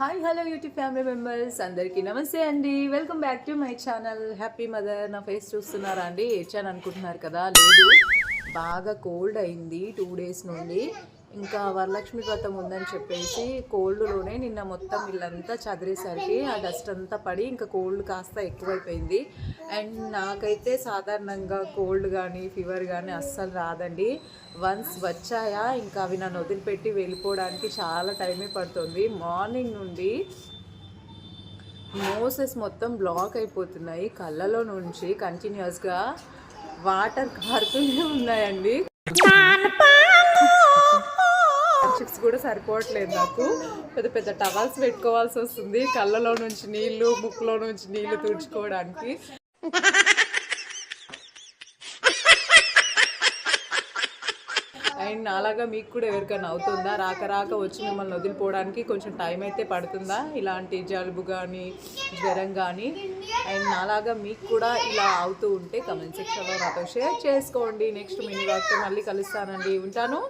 Hi hello YouTube family members. అందరికీ నమస్తే అండి. Welcome back to my channel. Happy mother. నా ఫేస్ చూస్తున్నారా అండి? ఏడ్చాను అనుకుంటున్నారు కదా. లేదు బాగా కోల్డ్ అయింది టూ డేస్ నుండి. ఇంకా వరలక్ష్మి వ్రతం ఉందని చెప్పేసి కోల్డ్లోనే నిన్న మొత్తం ఇల్లంతా చదిరేసరికి ఆ డస్ట్ అంతా పడి ఇంకా కోల్డ్ కాస్త ఎక్కువైపోయింది. అండ్ నాకైతే సాధారణంగా కోల్డ్ కానీ ఫీవర్ కానీ అస్సలు రాదండి. వన్స్ వచ్చాయా ఇంకా అవి నన్ను వదిలిపెట్టి వెళ్ళిపోవడానికి చాలా టైమే పడుతుంది. మార్నింగ్ నుండి మోసెస్ మొత్తం బ్లాక్ అయిపోతున్నాయి. కళ్ళలో నుంచి కంటిన్యూస్గా వాటర్ కారుతూనే ఉన్నాయండి. చిప్స్ కూడా సరిపోవట్లేదు నాకు. పెద్ద పెద్ద టవల్స్ పెట్టుకోవాల్సి వస్తుంది. కళ్ళలో నుంచి నీళ్ళు ముక్కులో నుంచి నీళ్ళు తుడుచుకోవడానికి. అండ్ అలాగా మీకు కూడా ఎవరికైనా అవుతుందా? రాక రాక వచ్చి మిమ్మల్ని వదిలిపోవడానికి కొంచెం టైం అయితే పడుతుందా? ఇలాంటి జలుబు కానీ జ్వరం కానీ అండ్ అలాగా మీకు కూడా ఇలా అవుతూ ఉంటే కమెంట్ సెక్షన్లో నాతో షేర్ చేసుకోండి. నెక్స్ట్ మినీ వాక్తో మళ్ళీ కలుస్తానండి. ఉంటాను.